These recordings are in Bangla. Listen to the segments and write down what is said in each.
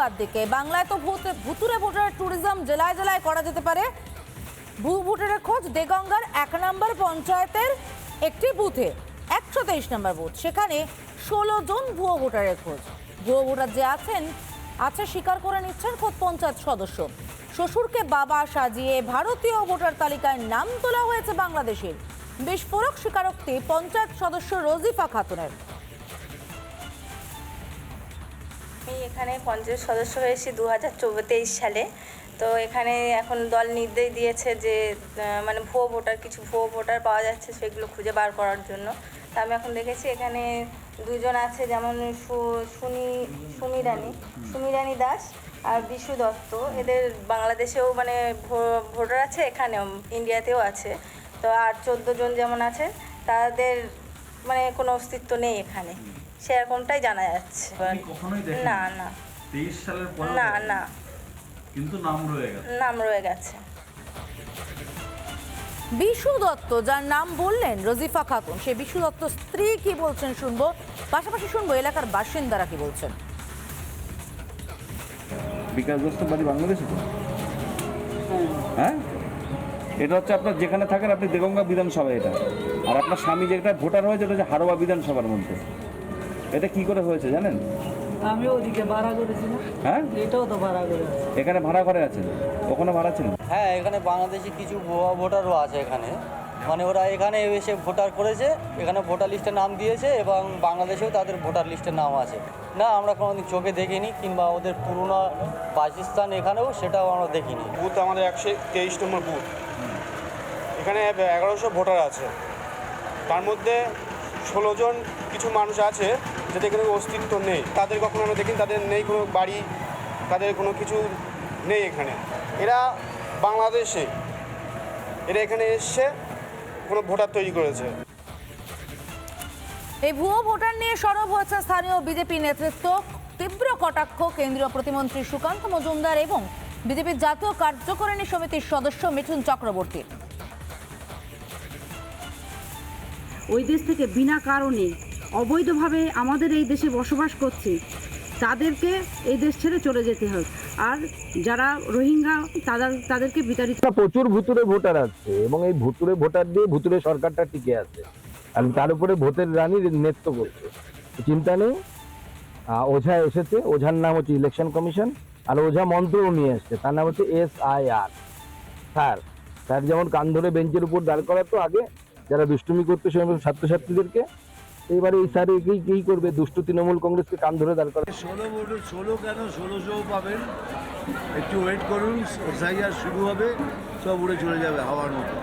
দেগঙ্গার দিকে। বাংলায় তো ভূত- ভুতুরে ভোটার ট্যুরিজম জেলায় জেলায় করা যেতে পারে। ভূ খোঁজ দেগঙ্গার এক নম্বর পঞ্চায়েতের একটি বুথে। একশো তেইশ নম্বর বুথ। সেখানে ষোলো জন ভুয়ো ভোটারের খোঁজ। ভুয়ো ভোটার যে আছেন, আছে স্বীকার করে নিচ্ছেন খোদ পঞ্চায়েত সদস্য। শ্বশুরকে বাবা সাজিয়ে ভারতীয় ভোটার তালিকায় নাম তোলা হয়েছে বাংলাদেশের। বিস্ফোরক স্বীকারোক্তি পঞ্চায়েত সদস্য রজিফা খাতুনের। আমি এখানে পঞ্চায়েত সদস্য হয়েছি দু হাজার তেইশ সালে। তো এখানে এখন দল নির্দেশ দিয়েছে যে মানে ভুয়ো ভোটার, কিছু ভুয়ো ভোটার পাওয়া যাচ্ছে সেগুলো খুঁজে বার করার জন্য। তা আমি এখন দেখেছি এখানে দুজন আছে যেমন সুনি, সুমি রানী সুমি রানী দাস আর বিশু দত্ত। এদের বাংলাদেশেও মানে ভোটার আছে, এখানেও, ইন্ডিয়াতেও আছে। তো আর চোদ্দ জন যেমন আছে, তাদের মানে কোনো অস্তিত্ব নেই এখানে। সেরকমটাই জানা যাচ্ছে? না না। তেইশ সালের পরে না না। কিন্তু নাম রয়ে গেছে। নাম রয়ে গেছে। বিশু দত্ত যার নাম বললেন রজিফা খাতুন সে বিশু দত্ত স্ত্রী কি বলছেন শুনব? পাশাপাশি শুনব এলাকার বাসিন্দারা কি বলছেন? বিকাশ দত্ত বাড়ি বাংলাদেশে তো? হ্যাঁ? এটা হচ্ছে আপনার যেখানে থাকেন আপনি দেগঙ্গা বিধানসভা এটা। আর আপনার স্বামী যেটা ভোটার হয়েছে এটা হচ্ছে হারোয়া বিধানসভার মধ্যে। এটা কি করে হয়েছে জানেন? আমি ওদিকে ভাড়া করেছি না হ্যাঁ? এটাও তো ভাড়া করে আছে। এখানে ভাড়া করে আছেন? ওখানে ভাড়া ছিলেন? হ্যাঁ এখানে বাংলাদেশি কিছু ভুয়া ভোটারও আছে এখানে। মানে ওরা এখানে এসে ভোটার করেছে এখানে ভোটার লিস্টে নাম দিয়েছে এবং বাংলাদেশেও তাদের ভোটার লিস্টে নাম আছে। না আমরা কোনোদিন চোখে দেখিনি কিংবা ওদের পুরনো বাসস্থান এখানেও সেটাও আমরা দেখিনি। বুথ আমাদের একশো তেইশ নম্বর বুথ। এখানে এগারোশো ভোটার আছে। তার মধ্যে ষোলো জন কিছু মানুষ আছে। যাদের এখানে অস্তিত্ব নেই। তাদের কখনো আমরা দেখিনি তাদের নেই কোনো বাড়ি তাদের কোনো কিছু নেই এখানে। এরা বাংলাদেশে এরা এখানে এসছে কোনো ভোটার তৈরি করেছে। এই ভুয়ো ভোটার নিয়ে সরব হয়েছে স্থানীয় বিজেপি নেতৃত্ব। তীব্র কটাক্ষ কেন্দ্রীয় প্রতিমন্ত্রী সুকান্ত মজুমদার এবং বিজেপির জাতীয় কার্যকরিণী সমিতির সদস্য মিঠুন চক্রবর্তী। ওই দেশ থেকে বিনা কারণে অবৈধভাবে আমাদের এই দেশে বসবাস করছে, তাদেরকে এই দেশ ছেড়ে চলে যেতে হবে আর যারা রোহিঙ্গা তাদের তাদেরকে বিতাড়িত প্রচুর ভুতুরে ভোটার আছে এবং এই ভুতুরে ভোটার দিয়ে ভুতুরে সরকারটা টিকে আছে। আর তার উপরে ভোটের রানীর নেতৃত্ব করছে। চিন্তা নেই ওঝা এসেছে, ওঝার নাম হচ্ছে ইলেকশন কমিশন, আর ওঝা মন্ত্রও নিয়ে এসছে, তার নাম হচ্ছে S I R. Sir sir যেমন কান ধরে বেঞ্চের উপর দাঁড় করাতো আগে, যারা দুষ্টুমি করতো সমস্ত ছাত্রছাত্রীদেরকে এইবারে এই স্যার একেই কি করবে? দুষ্টু তৃণমূল কংগ্রেসকে কান ধরে দাঁড় করা ষোলো ভোট ষোলো কেন? ষোলোশোও পাবেন। একটু ওয়েট করুন এসআইআর শুরু হবে। সব উড়ে চলে যাবে হাওয়ার মতো।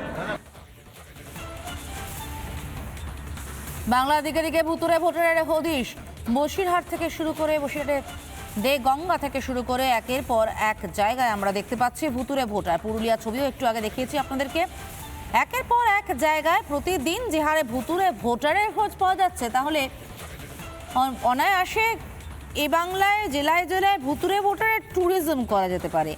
বাংলা দিকে দিকে ভুতুরে ভোটারের হদিশ। বসিরহাট থেকে শুরু করে বসিরহাটে দে গঙ্গা থেকে শুরু করে একের পর এক জায়গায় আমরা দেখতে পাচ্ছি ভুতুরে ভোটার। পুরুলিয়া ছবিও একটু আগে দেখিয়েছি আপনাদেরকে। একের পর এক জায়গায় প্রতিদিন যে হারে ভুতুরে ভোটারের খোঁজ পাওয়া যাচ্ছে, তাহলে অনায়াসে এ বাংলায়, জেলায় জেলায় ভুতুরে ভোটারের ট্যুরিজম করা যেতে পারে।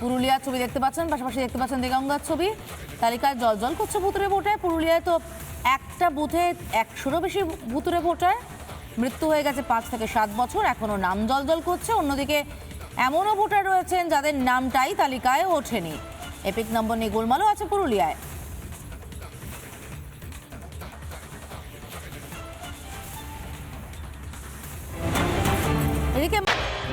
পুরুলিয়ার ছবি দেখতে পাচ্ছেন, পাশাপাশি দেখতে পাচ্ছেন দেগঙ্গার ছবি। তালিকায় জল জল করছে ভুতুরে ভোটার। পুরুলিয়ায় তো একটা বুথে একশোরও বেশি ভুতুরে ভোটার। মৃত্যু হয়ে গেছে পাঁচ থেকে সাত বছর, এখনও নাম জল জল করছে। অন্যদিকে এমনও ভোটার রয়েছেন যাদের নামটাই তালিকায় ওঠেনি। এপিক নম্বর নিয়ে গোলমালও আছে পুরুলিয়ায়।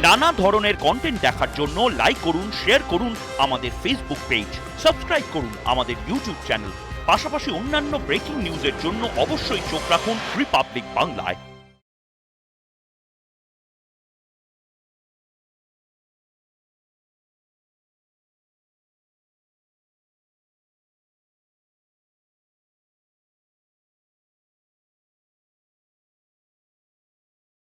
নানা ধরনের কন্টেন্ট দেখার জন্য লাইক করুন শেয়ার করুন আমাদের ফেসবুক পেজ সাবস্ক্রাইব করুন আমাদের ইউটিউব চ্যানেল পাশাপাশি অন্যান্য ব্রেকিং নিউজের জন্য অবশ্যই চোখ রাখুন রিপাবলিক বাংলায়